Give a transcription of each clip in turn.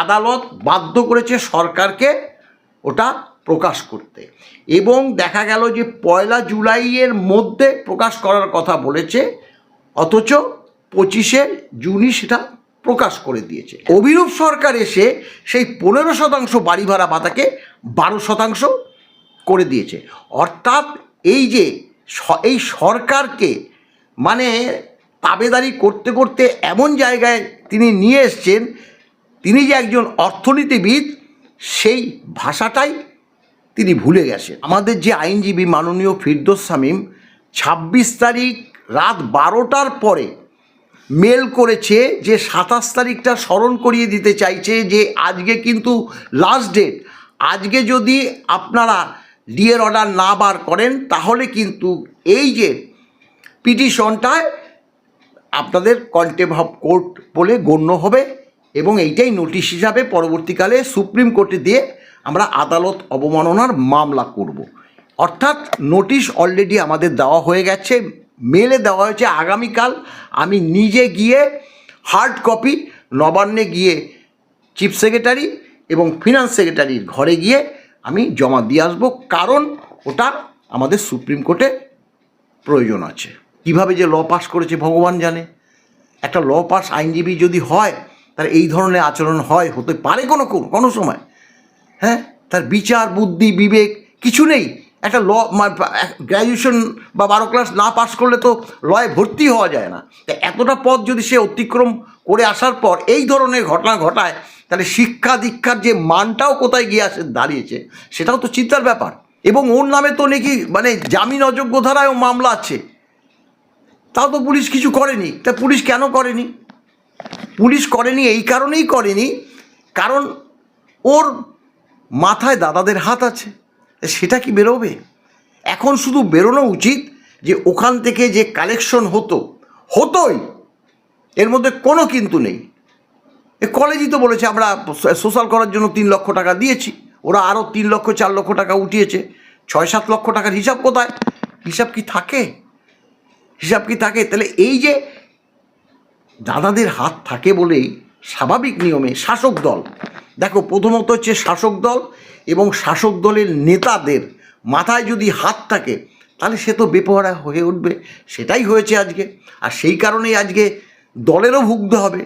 আদালত বাধ্য করেছে সরকারকে ওটা প্রকাশ করতে। এবং দেখা গেল যে পয়লা জুলাইয়ের মধ্যে প্রকাশ করার কথা বলেছে, অথচ পঁচিশে জুনই সেটা প্রকাশ করে দিয়েছে। অভিরূপ সরকার এসে সেই পনেরো শতাংশ বাড়ি ভাড়া ভাতাকে বারো শতাংশ করে দিয়েছে। অর্থাৎ এই যে এই সরকারকে মানে তাবেদারি করতে করতে এমন জায়গায় তিনি নিয়ে এসছেন তিনি যে একজন অর্থনীতিবিদ, সেই ভাষাটাই তিনি ভুলে গেছেন। আমাদের যে আইনজীবী মাননীয় ফিরদোস শামীম ছাব্বিশ তারিখ রাত বারোটার পরে মেল করেছে যে সাতাশ তারিখটা স্মরণ করিয়ে দিতে চাইছে যে আজকে কিন্তু লাস্ট ডেট আজকে যদি আপনারা ডিএর অর্ডার না বার করেন, তাহলে কিন্তু এই যে পিটিশনটায় আপনাদের কন্টেম্প অফ কোর্ট বলে গণ্য হবে। এবং এইটাই নোটিশ হিসাবে পরবর্তীকালে সুপ্রিম কোর্টে দিয়ে আমরা আদালত অবমাননার মামলা করব। অর্থাৎ নোটিশ অলরেডি আমাদের দেওয়া হয়ে গেছে, মেলে দেওয়া হয়েছে আগামীকাল। আমি নিজে গিয়ে হার্ড কপি নবান্নে গিয়ে চিফ সেক্রেটারি এবং ফিনান্স সেক্রেটারির ঘরে গিয়ে আমি জমা দিয়ে আসব, কারণ ওটা আমাদের সুপ্রিম কোর্টে প্রয়োজন আছে। কীভাবে যে ল পাস করেছে ভগবান জানে? একটা ল পাস আইনজীবী যদি হয় তার এই ধরনের আচরণ হয়, হতে পারে কোনো কোনো- সময়। হ্যাঁ? তার বিচার, বুদ্ধি, বিবেক কিছু নেই। একটা ল গ্র্যাজুয়েশন বা বারো ক্লাস না পাস করলে তো লয়ে ভর্তি হওয়া যায় না। তা এতটা পথ যদি সে অতিক্রম করে আসার পর এই ধরনের ঘটনা ঘটায়, তাহলে শিক্ষা দীক্ষার যে মানটাও কোথায় গিয়ে আসে, দাঁড়িয়েছে, সেটাও তো চিন্তার ব্যাপার। এবং ওর নামে তো নাকি মানে জামিন অযোগ্য ধারায়ও মামলা আছে। তাও তো পুলিশ কিছু করেনি। তা পুলিশ কেন করেনি? পুলিশ করেনি, এই কারণেই করেনি। কারণ ওর মাথায় দাদাদের হাত আছে সেটা কি বেরোবে? এখন শুধু বেরোনো উচিত যে ওখান থেকে যে কালেকশন হতো, হতোই। এর মধ্যে কোনো কিন্তু নেই। এ কলেজই তো বলেছে, আমরা সোশ্যাল করার জন্য তিন লক্ষ টাকা দিয়েছি। ওরা আরও তিন লক্ষ, চার লক্ষ টাকা উঠিয়েছে। ছয় সাত লক্ষ টাকার হিসাব কোথায়? হিসাব কি থাকে? হিসাব কি থাকে? তাহলে এই যে দাদাদের হাত থাকে বলেই স্বাভাবিক নিয়মে শাসক দল। দেখো, প্রথমত হচ্ছে শাসক দল এবং শাসক দলের নেতাদের মাথায় যদি হাত থাকে, তাহলে সে তো বেপহরা হয়ে উঠবে। সেটাই হয়েছে আজকে। আর সেই কারণেই আজকে দলেরও ভুগতে হবে।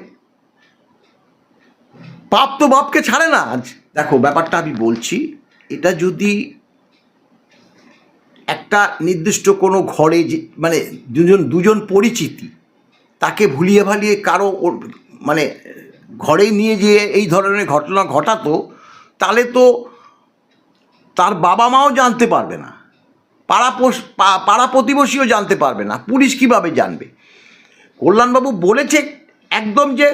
পাপ তো বাপকে ছাড়ে না আজ। দেখো, ব্যাপারটা আমি বলছি, এটা যদি একটা নির্দিষ্ট কোনো ঘরে যে মানে দুজন দুজন পরিচিতি তাকে ভুলিয়ে ভালিয়ে কারও মানে ঘরে নিয়ে যেয়ে এই ধরনের ঘটনা ঘটাতো, তাহলে তো তার বাবা মাও জানতে পারবে না। পাড়া পাড়া প্রতিবেশীও জানতে পারবে না। পুলিশ কীভাবে জানবে? কল্যাণবাবু বলেছে একদম যে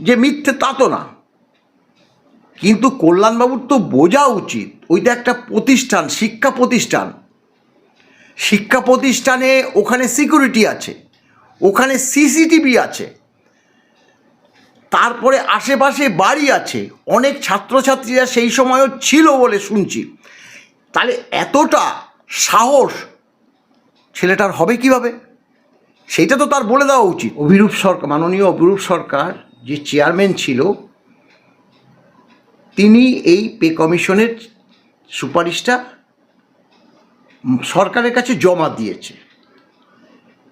যে মিথ্যে তা তো না। কিন্তু কল্যাণবাবুর তো বোঝা উচিত। ওইটা একটা প্রতিষ্ঠান, শিক্ষা প্রতিষ্ঠান। শিক্ষা প্রতিষ্ঠানে ওখানে সিকিউরিটি আছে। ওখানে সিসিটিভি আছে। তারপরে আশেপাশে বাড়ি আছে। অনেক ছাত্রছাত্রীরা সেই সময়ও ছিল বলে শুনছি। তাহলে এতটা সাহস ছেলেটার হবে কীভাবে? সেইটা তো তার বলে দেওয়া উচিত। অভিরূপ সরকার, মাননীয় অভিরূপ সরকার যে চেয়ারম্যান ছিল, তিনি এই পে কমিশনের সুপারিশটা সরকারের কাছে জমা দিয়েছে।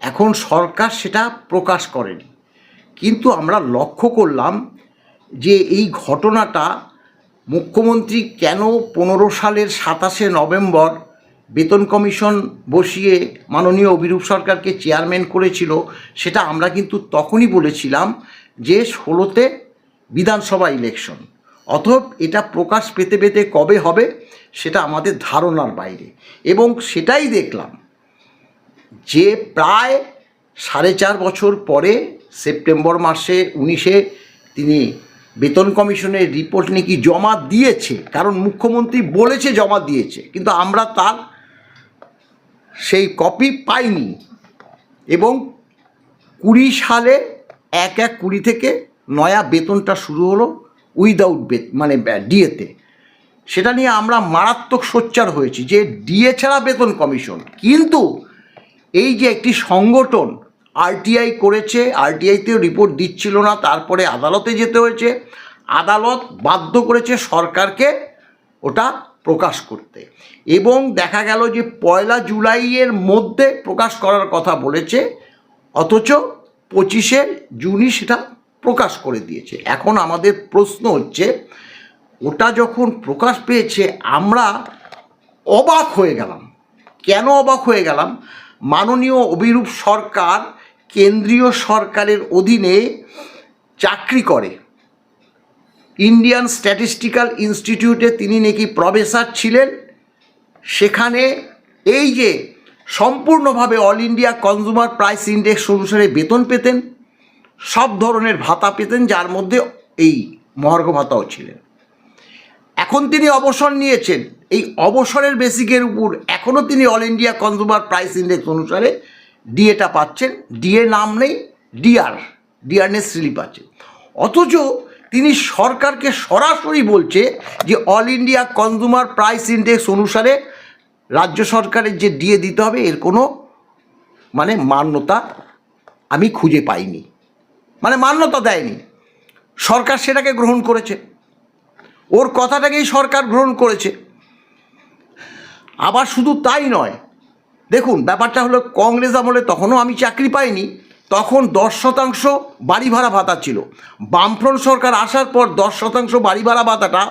এখন সরকার সেটা প্রকাশ করেনি। কিন্তু আমরা লক্ষ্য করলাম যে এই ঘটনাটা মুখ্যমন্ত্রী কেন পনেরো সালের সাতাশে নভেম্বর বেতন কমিশন বসিয়ে মাননীয় অভিরূপ সরকারকে চেয়ারম্যান করেছিল, সেটা আমরা কিন্তু তখনই বলেছিলাম যে ষোলোতে বিধানসভা ইলেকশন। অথব এটা প্রকাশ পেতে পেতে কবে হবে সেটা আমাদের ধারণার বাইরে। এবং সেটাই দেখলাম যে প্রায় সাড়ে চার বছর পরে, সেপ্টেম্বর মাসে উনিশে তিনি বেতন কমিশনের রিপোর্ট নাকি জমা দিয়েছে, কারণ মুখ্যমন্ত্রী বলেছে জমা দিয়েছে, কিন্তু আমরা তার সেই কপি পাইনি। এবং কুড়ি সালে এক এক কুড়ি থেকে নয়া বেতনটা শুরু হলো উইদাউট বেত মানে ডিএতে সেটা নিয়ে আমরা মারাত্মক সোচ্চার হয়েছি যে ডিএ ছাড়া বেতন কমিশন, কিন্তু এই যে একটি সংগঠন আরটিআই করেছে, আরটিআইতেও রিপোর্ট দিচ্ছিল না, তারপরে আদালতে যেতে হয়েছে। আদালত বাধ্য করেছে সরকারকে ওটা প্রকাশ করতে। এবং দেখা গেল যে পয়লা জুলাইয়ের মধ্যে প্রকাশ করার কথা বলেছে, অথচ পঁচিশে জুনই সেটা প্রকাশ করে দিয়েছে। এখন আমাদের প্রশ্ন হচ্ছে, ওটা যখন প্রকাশ পেয়েছে, আমরা অবাক হয়ে গেলাম। কেন অবাক হয়ে গেলাম? মাননীয় অভিরূপ সরকার কেন্দ্রীয় সরকারের অধীনে চাকরি করে। ইন্ডিয়ান স্ট্যাটিস্টিক্যাল ইনস্টিটিউটে তিনি নাকি প্রফেসর ছিলেন। সেখানে এই যে সম্পূর্ণভাবে all India consumer price index অনুসারে বেতন পেতেন, সব ধরনের ভাতা পেতেন, যার মধ্যে এই মহার্ঘ ভাতাও ছিলেন। এখন তিনি অবসর নিয়েছেন। এই অবসরের বেসিকের উপর এখনও তিনি all India consumer price index অনুসারে ডিএটা পাচ্ছেন। ডিএ নাম নেই ডিআর ডিআরনেস স্লিপ আছে। অথচ তিনি সরকারকে সরাসরি বলছে যে all India consumer price index অনুসারে রাজ্য সরকারের যে ডিএ দিতে হবে, এর কোনো মানে মান্যতা আমি খুঁজে পাইনি। মানে মান্যতা দেয়নি। সরকার সেটাকে গ্রহণ করেছে। ওর কথাটাকেই সরকার গ্রহণ করেছে। আবার শুধু তাই নয়, দেখুন, ব্যাপারটা হলো কংগ্রেস আমলে তখনও আমি চাকরি পাইনি, তখন দশ শতাংশ বাড়ি ভাড়া ভাতা ছিল। বামফ্রন্ট সরকার আসার পর দশ শতাংশ বাড়ি ভাড়া ভাতাটা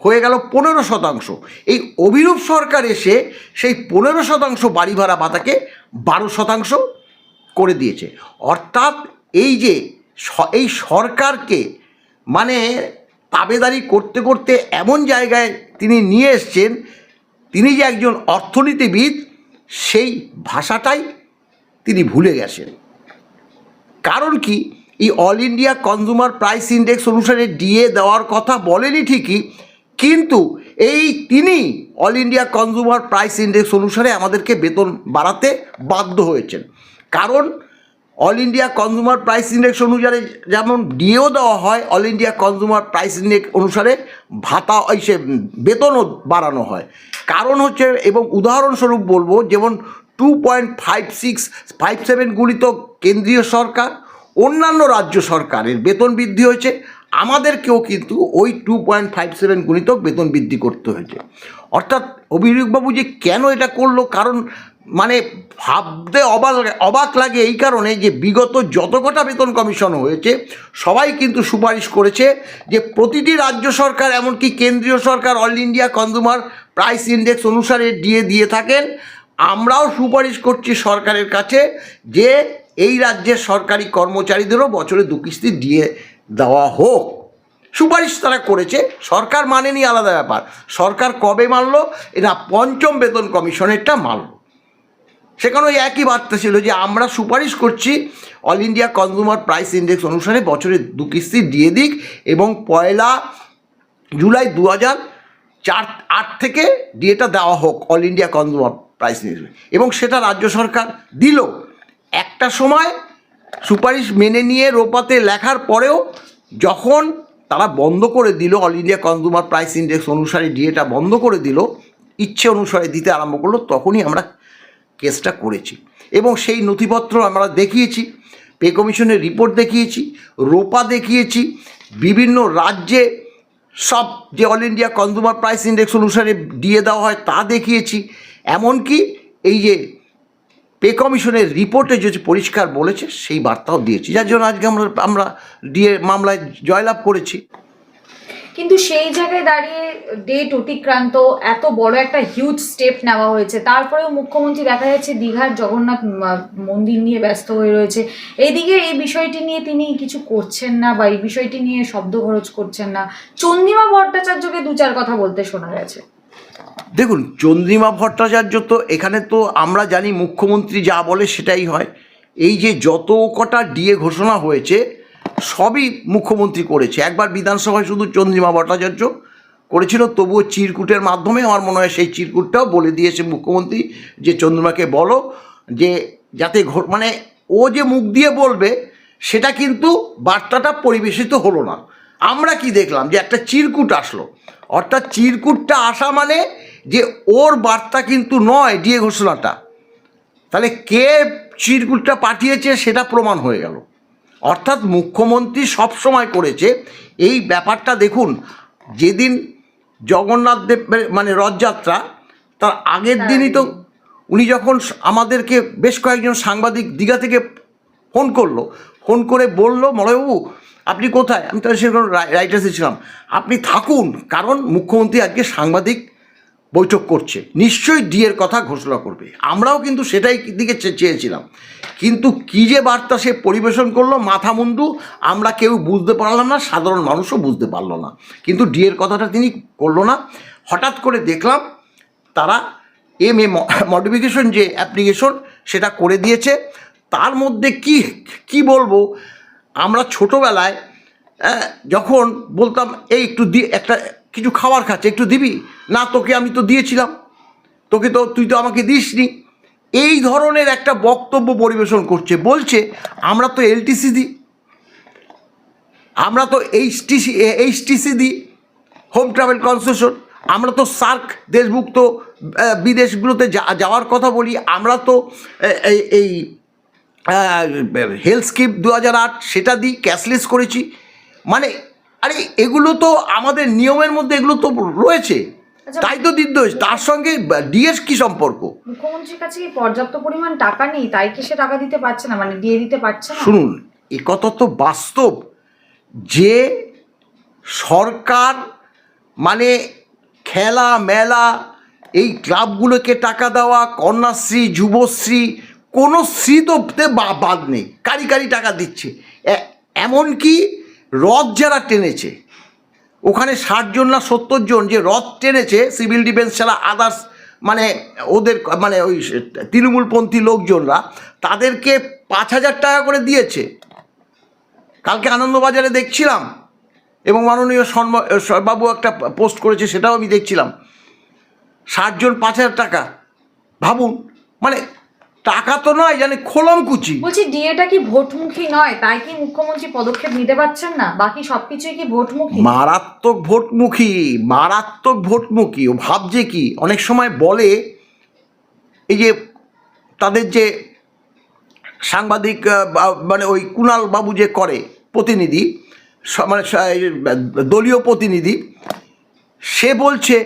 হয়ে গেল পনেরো শতাংশ। এই অভিরূপ সরকার এসে সেই পনেরো শতাংশ বাড়ি ভাড়া ভাতাকে বারো শতাংশ করে দিয়েছে। অর্থাৎ এই যে এই সরকারকে মানে তাবেদারি করতে করতে এমন জায়গায় তিনি নিয়ে এসছেন, তিনি যে একজন অর্থনীতিবিদ, সেই ভাষাটাই তিনি ভুলে গেছেন। কারণ কি? এই all India consumer price index অনুসারে ডিএ দেওয়ার কথা বলেনি ঠিকই, কিন্তু এই তিনি all India consumer price index অনুসারে আমাদেরকে বেতন বাড়াতে বাধ্য হয়েছেন। কারণ all India consumer price index অনুসারে যেমন ডিও দেওয়া হয় all India consumer price index অনুসারে ভাতা ওই সে বেতনও বাড়ানো হয়। কারণ হচ্ছে, এবং উদাহরণস্বরূপ বলব, যেমন two point five six five seven গুলিত কেন্দ্রীয় সরকার, অন্যান্য রাজ্য সরকারের বেতন বৃদ্ধি হয়েছে। আমাদেরকেও কিন্তু ওই টু পয়েন্ট ফাইভ সেভেন গুণিতক বেতন বৃদ্ধি করতে হয়েছে। অর্থাৎ অভিযোগবাবু যে কেন এটা করল, কারণ মানে ভাবতে অবাক অবাক লাগে এই কারণে যে বিগত যত কটা বেতন কমিশন হয়েছে, সবাই কিন্তু সুপারিশ করেছে যে প্রতিটি রাজ্য সরকার, এমনকি কেন্দ্রীয় সরকার, all India consumer price index অনুসারে দিয়ে দিয়ে থাকেন। আমরাও সুপারিশ করছি সরকারের কাছে যে এই রাজ্যের সরকারি কর্মচারীদেরও বছরে দু কিস্তি দিয়ে দেওয়া হোক। সুপারিশ তারা করেছে, সরকার মানেনি আলাদা ব্যাপার। সরকার কবে মানলো? এটা পঞ্চম বেতন কমিশনেরটা মানলো। সেখানে ওই একই বার্তা ছিল যে আমরা সুপারিশ করছি all India consumer price index অনুসারে বছরে দু কিস্তি দিয়ে দিক এবং পয়লা জুলাই দু হাজার চার, আট থেকে ডিএটা দেওয়া হোক all India consumer price index এবং সেটা রাজ্য সরকার দিল। একটা সময় সুপারিশ মেনে নিয়ে রোপাতে লেখার পরেও যখন তারা বন্ধ করে দিল all India consumer price index অনুসারে ডিএটা বন্ধ করে দিল, ইচ্ছে অনুসারে দিতে আরম্ভ করল, তখনই আমরা কেসটা করেছি। এবং সেই নথিপত্র আমরা দেখিয়েছি, পে কমিশনের রিপোর্ট দেখিয়েছি, রোপা দেখিয়েছি, বিভিন্ন রাজ্যে সব যে all India consumer price index অনুসারে দিয়ে দেওয়া হয় তা দেখিয়েছি। এমনকি এই যে পে কমিশনের রিপোর্টে যে পরিষ্কার বলেছে, সেই বার্তাও দিয়েছি। যার জন্য আজকে আমরা আমরা ডিএ মামলায় জয়লাভ করেছি। কিন্তু সেই জায়গায় দাঁড়িয়ে ডেট অতিক্রান্ত, এত বড় একটা হিউজ স্টেপ নেওয়া হয়েছে। তারপরেও মুখ্যমন্ত্রী দেখা যাচ্ছে দীঘার জগন্নাথ মন্দির নিয়ে ব্যস্ত হয়ে রয়েছে। এইদিকে এই বিষয়টি নিয়ে তিনি কিছু করছেন না বা এই বিষয়টি নিয়ে শব্দ খরচ করছেন না। চন্দ্রিমা ভট্টাচার্যকে দু চার কথা বলতে শোনা গেছে। দেখুন, চন্দ্রিমা ভট্টাচার্য তো এখানে তো আমরা জানি মুখ্যমন্ত্রী যা বলে সেটাই হয়। এই যে যত কটা ডিএ ঘোষণা হয়েছে সবই মুখ্যমন্ত্রী করেছে। একবার বিধানসভায় শুধু চন্দ্রিমা ভট্টাচার্য করেছিল, তবুও চিরকুটের মাধ্যমে আমার মনে হয় সেই চিরকুটটাও বলে দিয়েছে মুখ্যমন্ত্রী যে, চন্দ্রিমাকে বলো যে, যাতে মানে ও যে মুখ দিয়ে বলবে, সেটা কিন্তু বার্তাটা পরিবেশিত হলো না। আমরা কি দেখলাম যে, একটা চিরকুট আসলো। অর্থাৎ চিরকুটটা আসা মানে যে, ওর বার্তা কিন্তু নয় ডিএ ঘোষণাটা। তাহলে কে চিরকুটটা পাঠিয়েছে সেটা প্রমাণ হয়ে গেল। অর্থাৎ মুখ্যমন্ত্রী সব সময় করেছে। এই ব্যাপারটা দেখুন যেদিন জগন্নাথ দেব মানে রথযাত্রা তার আগের দিনই তো উনি যখন আমাদেরকে বেশ কয়েকজন সাংবাদিক দীঘা থেকে ফোন করল। ফোন করে বলল মলয়বাবু আপনি কোথায়? আমি তো সেরকম রাইটার্সে ছিলাম। আপনি থাকুন কারণ মুখ্যমন্ত্রী আজকে সাংবাদিক বৈঠক করছে। নিশ্চয়ই ডিএর কথা ঘোষণা করবে। আমরাও কিন্তু সেটাই দিকে চেয়েছিলাম। কিন্তু কী যে বার্তা সে পরিবেশন করল, মাথা মুন্ডু, আমরা কেউ বুঝতে পারলাম না, সাধারণ মানুষও বুঝতে পারল না। কিন্তু ডিএর কথাটা তিনি করল না। হঠাৎ করে দেখলাম তারা এম এ মডিফিকেশন যে অ্যাপ্লিকেশন সেটা করে দিয়েছে। তার মধ্যে কি কি বলব? আমরা ছোটোবেলায় যখন বলতাম, এই একটু দি, একটা কিছু খাবার খাচ্ছে, একটু দিবি? না, তোকে আমি তো দিয়েছিলাম। তোকে তো, তুই তো আমাকে দিসনি। এই ধরনের একটা বক্তব্য পরিবেশন করছে। বলছে, আমরা তো এলটিসি দিই আমরা তো এইচটিসি এইচটিসি দিই হোম ট্রাভেল কনসেশন আমরা তো সার্ক দেশভুক্ত বিদেশগুলোতে যাওয়ার কথা বলি। আমরা তো এই এই হেলথ স্কিম দু হাজার আট, সেটা দিই ক্যাশলেস করেছি। মানে আরে এগুলো তো আমাদের নিয়মের মধ্যে এগুলো তো রয়েছে। আচ্ছা। তাই তো নির্দোষ তার সঙ্গে ডিএস কি সম্পর্ক? মুখ্যমন্ত্রীর কাছে কি পর্যাপ্ত পরিমাণ টাকা নেই? তাই কি সে টাকা দিতে পারছে না? মানে দিয়ে দিতে পারছে না? শুনুন এ কথা তো বাস্তব। যে সরকার মানে খেলা মেলা এই ক্লাবগুলোকে টাকা দেওয়া কন্যাশ্রী যুবশ্রী কোনো শ্রী তো বাদ নেই। কারি কারি টাকা দিচ্ছে। এমনকি রথ যারা টেনেছে, ওখানে ষাট জন না সত্তর জন যে রথ টেনেছে, সিভিল ডিফেন্স ছাড়া আদার্স মানে ওদের মানে ওই তৃণমূলপন্থী লোকজনরা, তাদেরকে পাঁচ হাজার টাকা করে দিয়েছে। কালকে আনন্দবাজারে দেখছিলাম, এবং মাননীয় বাবু একটা পোস্ট করেছে, সেটাও আমি দেখছিলাম। ষাটজন পাঁচ হাজার টাকা, ভাবুন মানে টাকা তো নয় জানি খোলম কুচি। বলছি ডিএটা কি ভোটমুখী নয়? তাই কি মুখ্যমন্ত্রী পদক্ষেপ নিতে পারছেন না? বাকি সবকিছুই কি ভোটমুখী? মারাত্মক ভোটমুখী মারাত্মক ভোটমুখী। ও ভাবছে কি অনেক সময় বলে এই যে তাদের যে সাংবাদিক মানে ওই কুণাল বাবু যে করে প্রতিনিধি মানে দলীয় প্রতিনিধি সে বলছে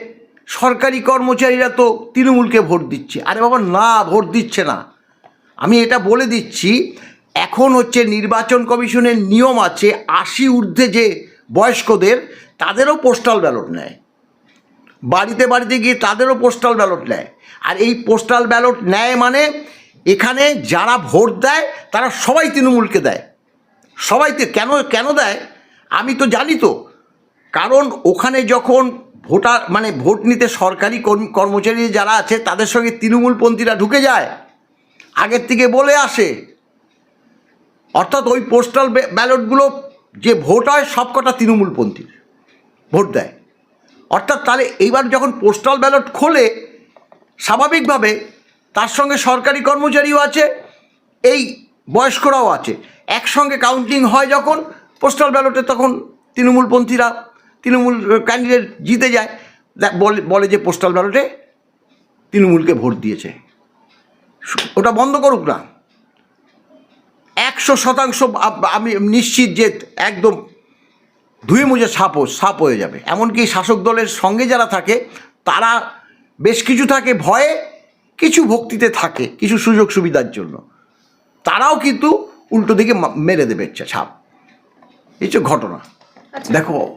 সরকারি কর্মচারীরা তো তৃণমূলকে ভোট দিচ্ছে। আরে বাবা না ভোট দিচ্ছে না। আমি এটা বলে দিচ্ছি, এখন হচ্ছে নির্বাচন কমিশনের নিয়ম আছে, আশি ঊর্ধ্বে যে বয়স্কদের, তাদেরও পোস্টাল ব্যালট নেয়। বাড়িতে বাড়িতে গিয়ে তাদেরও পোস্টাল ব্যালট নেয়। আর এই পোস্টাল ব্যালট নেয় মানে এখানে যারা ভোট দেয়, তারা সবাই তৃণমূলকে দেয়। সবাইতে কেন কেন দেয়? আমি তো জানি তো। কারণ ওখানে যখন ভোটার মানে ভোট নিতে সরকারি কর্ম- কর্মচারী যারা আছে, তাদের সঙ্গে তৃণমূলপন্থীরা ঢুকে যায়। আগের থেকে বলে আসে। অর্থাৎ ওই পোস্টাল ব্যালটগুলো যে ভোট হয় সব কটা তৃণমূলপন্থীর ভোট দেয়। অর্থাৎ তাহলে এইবার যখন পোস্টাল ব্যালট খোলে, স্বাভাবিকভাবে তার সঙ্গে সরকারি কর্মচারীও আছে, এই বয়স্করাও আছে। একসঙ্গে কাউন্টিং হয় যখন পোস্টাল ব্যালটে তখন তৃণমূলপন্থীরা, তৃণমূল ক্যান্ডিডেট জিতে যায়। বলে যে পোস্টাল ব্যালটে তৃণমূলকে ভোট দিয়েছে। ওটা বন্ধ করুক না। একশো শতাংশ আমি নিশ্চিত যে একদম ধুয়ে মুজে সাপ সাপ হয়ে যাবে। এমনকি শাসক দলের সঙ্গে যারা থাকে তারা বেশ কিছু থাকে ভয়ে কিছু ভক্তিতে থাকে কিছু সুযোগ সুবিধার জন্য। তারাও কিন্তু উল্টো দিকে মেরে দেবে ইচ্ছা ছাপ এই হচ্ছে ঘটনা। আচ্ছা। দেখো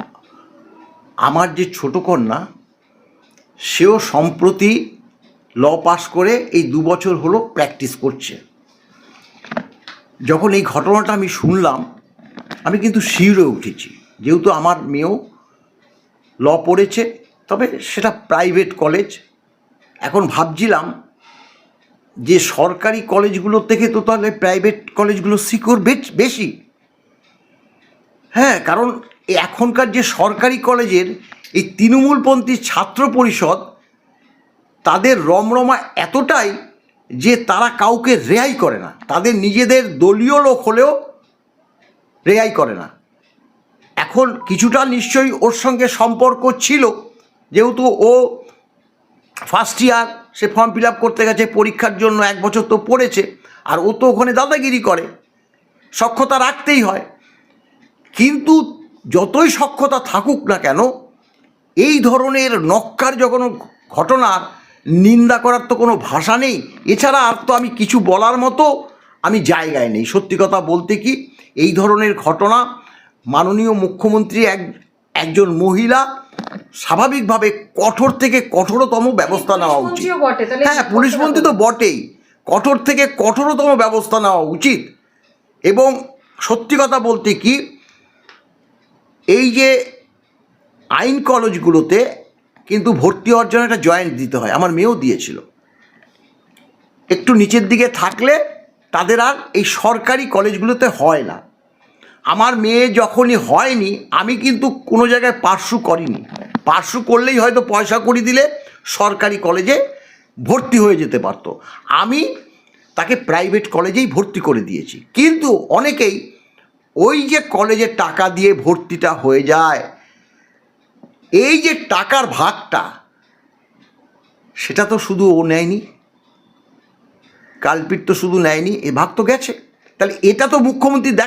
আমার যে ছোট কন্যা সেও সম্প্রতি ল পাস করে এই দু বছর হলো প্র্যাকটিস করছে। যখন এই ঘটনাটা আমি শুনলাম, আমি কিন্তু শিউরে উঠেছি। যেহেতু আমার মেয়েও ল পড়েছে, তবে সেটা প্রাইভেট কলেজ এখন ভাবছিলাম যে সরকারি কলেজগুলো থেকে তো তাহলে প্রাইভেট কলেজগুলো সিকিউর বেশি। হ্যাঁ কারণ এখনকার যে সরকারি কলেজের এই তৃণমূলপন্থী ছাত্র পরিষদ তাদের রমরমা এতটাই যে তারা কাউকে রেহাই করে না। তাদের নিজেদের দলীয় লোক হলেও রেহাই করে না। এখন কিছুটা নিশ্চয়ই ওর সঙ্গে সম্পর্ক ছিল, যেহেতু ও ফার্স্ট ইয়ার সে ফর্ম ফিল আপ করতে গেছে, পরীক্ষার জন্য এক বছর তো পড়েছে, আর ও তো ওখানে দাদাগিরি করে। সক্ষতা রাখতেই হয়। কিন্তু যতই সক্ষতা থাকুক না কেন, এই ধরনের নক্কার যখন ঘটনার নিন্দা করার তো কোনো ভাষা নেই। এছাড়া আর তো আমি কিছু বলার মতো আমি জায়গায় নেই। সত্যি কথা বলতে কি এই ধরনের ঘটনা মাননীয় মুখ্যমন্ত্রী এক একজন মহিলা স্বাভাবিকভাবে কঠোর থেকে কঠোরতম ব্যবস্থা নেওয়া উচিত। হ্যাঁ পুলিশ মন্ত্রী তো বটেই। কঠোর থেকে কঠোরতম ব্যবস্থা নেওয়া উচিত। এবং সত্যি কথা বলতে কি এই যে আইন কলেজগুলোতে কিন্তু ভর্তি হওয়ার জন্য একটা জয়েন্ট দিতে হয়। আমার মেয়েও দিয়েছিল। একটু নিচের দিকে থাকলে তাদের আর এই সরকারি কলেজগুলোতে হয় না। আমার মেয়ে যখনই হয়নি, আমি কিন্তু কোনো জায়গায় পার্শ্ব করিনি। পার্শ্ব করলেই হয়তো পয়সা করি দিলে সরকারি কলেজে ভর্তি হয়ে যেতে পারতো। আমি তাকে প্রাইভেট কলেজেই ভর্তি করে দিয়েছি। কিন্তু অনেকেই ওই যে কলেজে টাকা দিয়ে ভর্তিটা হয়ে যায় এই যে টাকার ভাগটা, সেটা তো শুধু ও নেয়নি। কালপিট তো শুধু নেয়নি, এ ভাগ তো গেছে। তাহলে এটা তো মুখ্যমন্ত্রী দেখ